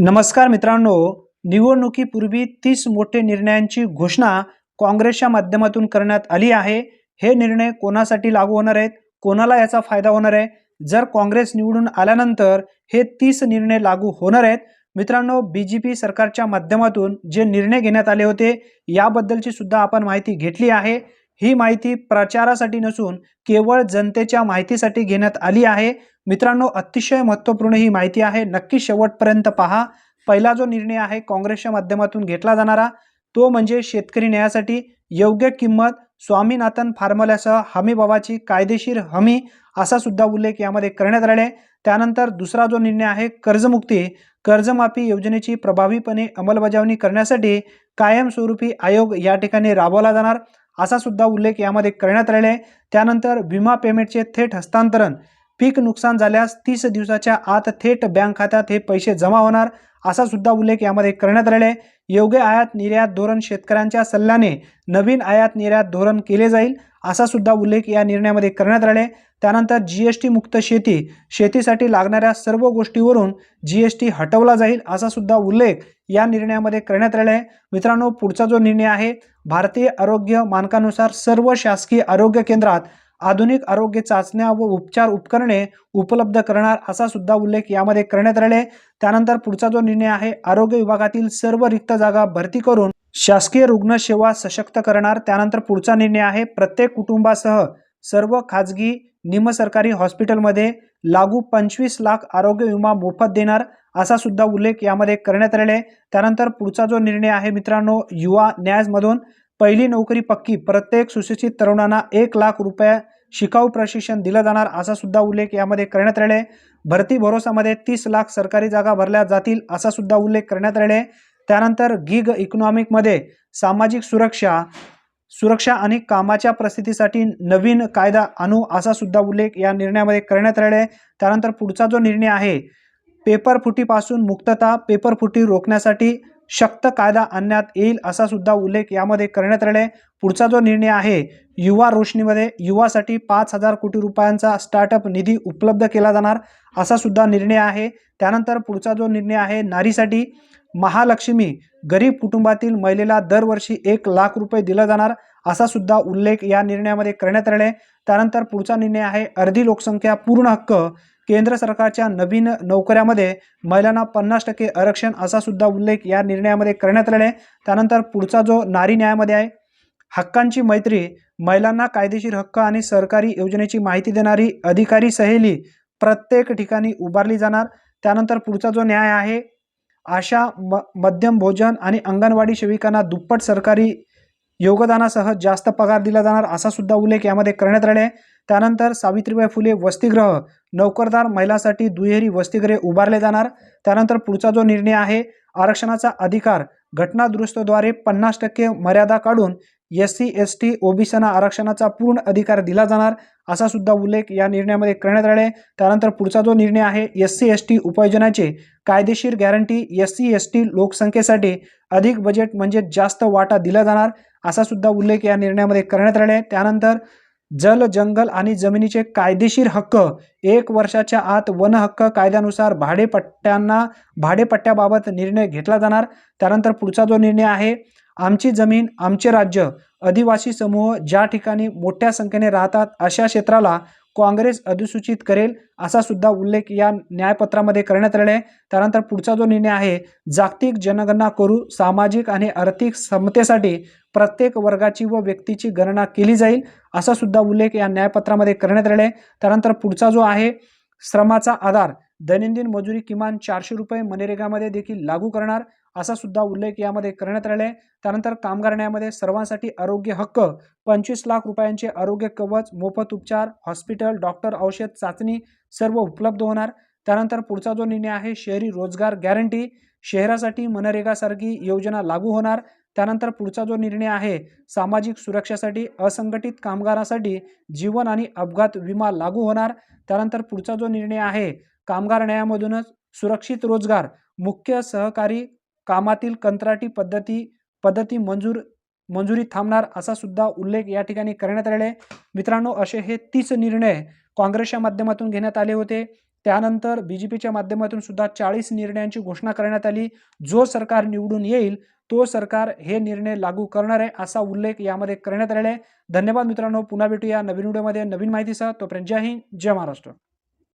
नमस्कार मित्रांनो निवडणुकीपूर्वी तीस मोठे निर्णयांची घोषणा काँग्रेसच्या माध्यमातून करण्यात आली आहे. हे निर्णय कोणासाठी लागू होणार आहेत? कोणाला याचा फायदा होणार आहे? जर काँग्रेस निवडून आल्यानंतर हे तीस निर्णय लागू होणार आहेत. मित्रांनो बी जे पी सरकारच्या माध्यमातून जे निर्णय घेण्यात आले होते याबद्दलची सुद्धा आपण माहिती घेतली आहे. ही माहिती प्रचारासाठी नसून केवळ जनतेच्या माहितीसाठी घेण्यात आली आहे. मित्रांनो अतिशय महत्त्वपूर्ण ही माहिती आहे. नक्की शेवटपर्यंत पहा. पहिला जो निर्णय आहे काँग्रेसच्या माध्यमातून घेतला जाणारा तो म्हणजे शेतकरी न्यायासाठी योग्य किंमत स्वामीनाथन फार्म्युल्यासह हमीभावाची कायदेशीर हमी असा सुद्धा उल्लेख यामध्ये करण्यात आलेला आहे. त्यानंतर दुसरा जो निर्णय आहे कर्जमुक्ती कर्जमाफी योजनेची प्रभावीपणे अंमलबजावणी करण्यासाठी कायमस्वरूपी आयोग या ठिकाणी राबवला जाणार. असा सुद्धा उल्लेख यामध्ये करण्यात आलेला आहे. त्यानंतर विमा पेमेंटचे थेट हस्तांतरण. पीक नुकसान झाल्यास तीस दिवसाच्या आत थेट बँक खात्यात हे पैसे जमा होणार असा सुद्धा उल्लेख यामध्ये करण्यात आलेला आहे. योग्य आयात निर्यात धोरण शेतकऱ्यांच्या सल्ल्याने नवीन आयात निर्यात धोरण केले जाईल असा सुद्धा उल्लेख या निर्णयामध्ये करण्यात आले आहे. त्यानंतर जी एस टी मुक्त शेती शेतीसाठी लागणाऱ्या सर्व गोष्टीवरून जी एस टी हटवला जाईल असा सुद्धा उल्लेख या निर्णयामध्ये करण्यात आलेला आहे. मित्रांनो पुढचा जो निर्णय आहे भारतीय आरोग्य मानकानुसार सर्व शासकीय आरोग्य केंद्रात आधुनिक आरोग्य चाचण्या व उपचार उपकरणे उपलब्ध करणार असा सुद्धा उल्लेख यामध्ये करण्यात आलेला आहे. त्यानंतर पुढचा जो निर्णय आहे आरोग्य विभागातील सर्व रिक्त जागा भरती करून शासकीय रुग्णसेवा सशक्त करणार. त्यानंतर पुढचा निर्णय आहे प्रत्येक कुटुंबासह सर्व खाजगी निमसरकारी हॉस्पिटलमध्ये लागू पंचवीस लाख आरोग्य विमा मोफत देणार असा सुद्धा उल्लेख यामध्ये करण्यात आलेला आहे. त्यानंतर पुढचा जो निर्णय आहे मित्रांनो युवा न्यायमधून पहिली नोकरी पक्की. प्रत्येक सुशिक्षित तरुणांना एक लाख रुपये शिकाऊ प्रशिक्षण दिलं जाणार असा सुद्धा उल्लेख यामध्ये करण्यात आलेला भरती भरोसामध्ये तीस लाख सरकारी जागा भरल्या जातील असा सुद्धा उल्लेख करण्यात आलेला त्यानंतर गिग इकॉनॉमिकमध्ये सामाजिक सुरक्षा सुरक्षा आणि कामाच्या प्रसिद्धीसाठी नवीन कायदा आणू असा सुद्धा उल्लेख या निर्णयामध्ये करण्यात आलेला आहे. त्यानंतर पुढचा जो निर्णय आहे पेपर फुटीपासून मुक्तता पेपर फुटी रोखण्यासाठी शक्त कायदा आणण्यात येईल असा सुद्धा उल्लेख यामध्ये करण्यात आलेला आहे. पुढचा जो निर्णय आहे युवा रोशनीमध्ये युवासाठी पाच हजार कोटी रुपयांचा स्टार्टअप निधी उपलब्ध केला जाणार असा सुद्धा निर्णय आहे. त्यानंतर पुढचा जो निर्णय आहे नारीसाठी महालक्ष्मी गरीब कुटुंबातील महिलेला दरवर्षी एक लाख रुपये दिला जाणार असा सुद्धा उल्लेख या निर्णयामध्ये करण्यात आलेला आहे. त्यानंतर पुढचा निर्णय आहे अर्धी लोकसंख्या पूर्ण हक्क केंद्र सरकारच्या नवीन नोकऱ्यामध्ये महिलांना पन्नास टक्के आरक्षण असा सुद्धा उल्लेख या निर्णयामध्ये करण्यात आलेला आहे. त्यानंतर पुढचा जो नारी न्यायामध्ये आहे हक्कांची मैत्री महिलांना कायदेशीर हक्क आणि सरकारी योजनेची माहिती देणारी अधिकारी सहेली प्रत्येक ठिकाणी उभारली जाणार. त्यानंतर पुढचा जो न्याय आहे आशा म मध्यम भोजन आणि अंगणवाडी सेविकांना दुप्पट सरकारी योगदानासह जास्त पगार दिला जाणार असा सुद्धा उल्लेख यामध्ये करण्यात आला आहे. त्यानंतर सावित्रीबाई फुले वसतिगृह नोकरदार महिलांसाठी दुहेरी वसतिगृहे उभारले जाणार. त्यानंतर पुढचा जो निर्णय आहे आरक्षणाचा अधिकार घटनादुरुस्तद्वारे पन्नास टक्के मर्यादा काढून एस सी एस टी ओबीसीना आरक्षणाचा पूर्ण अधिकार दिला जाणार असा सुद्धा उल्लेख या निर्णयामध्ये करण्यात आले त्यानंतर पुढचा जो निर्णय आहे एस सी एस टी उपयोजनाचे कायदेशीर guarantee S C S T लोकसंख्येसाठी अधिक बजेट म्हणजे जास्त वाटा दिला जाणार असा सुद्धा उल्लेख या निर्णयामध्ये करण्यात आले आहे. त्यानंतर जल जंगल आणि जमिनीचे कायदेशीर हक्क. एक वर्षाच्या आत वन हक्क कायद्यानुसार भाडेपट्ट्यांना भाडेपट्ट्याबाबत निर्णय घेतला जाणार. त्यानंतर पुढचा जो निर्णय आहे आमची जमीन आमचे राज्य आदिवासी समूह ज्या ठिकाणी मोठ्या संख्येने राहतात अशा क्षेत्राला काँग्रेस अधिसूचित करेल असा सुद्धा उल्लेख या न्यायपत्रामध्ये करण्यात आलेला आहे. त्यानंतर पुढचा जो निर्णय आहे जागतिक जनगणना करू सामाजिक आणि आर्थिक समतेसाठी प्रत्येक वर्गाची व व्यक्तीची गणना केली जाईल असा सुद्धा उल्लेख या न्यायपत्रामध्ये करण्यात आलेला आहे. त्यानंतर पुढचा जो आहे श्रमाचा आधार दैनंदिन मजुरी किमान चारशे रुपये मनरेगामध्ये देखील लागू करणार असा सुद्धा उल्लेख यामध्ये करण्यात आलेला आहे. त्यानंतर कामगार न्यायामध्ये सर्वांसाठी आरोग्य हक्क पंचवीस लाख रुपयांचे आरोग्य कवच मोफत उपचार हॉस्पिटल डॉक्टर औषध चाचणी सर्व उपलब्ध होणार. त्यानंतर पुढचा जो निर्णय आहे शहरी रोजगार गॅरंटी शहरासाठी मनरेगासारखी योजना लागू होणार. त्यानंतर पुढचा जो निर्णय आहे सामाजिक सुरक्षासाठी असंघटित कामगारासाठी जीवन आणि अपघात विमा लागू होणार. त्यानंतर पुढचा जो निर्णय आहे कामगार न्यायामधूनच सुरक्षित रोजगार मुख्य सहकारी कामातील कंत्राटी पद्धती पद्धती मंजूर मंजुरी थांबणार असा सुद्धा उल्लेख या ठिकाणी करण्यात आलेला आहे. मित्रांनो असे हे तीस निर्णय काँग्रेसच्या माध्यमातून घेण्यात आले होते. त्यानंतर बी जे पीच्या माध्यमातून सुद्धा चाळीस निर्णयांची घोषणा करण्यात आली. जो सरकार निवडून येईल तो सरकार हे निर्णय लागू करणार आहे असा उल्लेख यामध्ये करण्यात आलेला आहे. धन्यवाद मित्रांनो. पुन्हा भेटूया नवीन व्हिडिओमध्ये. नवीन माहितीसह तोपर्यंत जय हिंद जय महाराष्ट्र.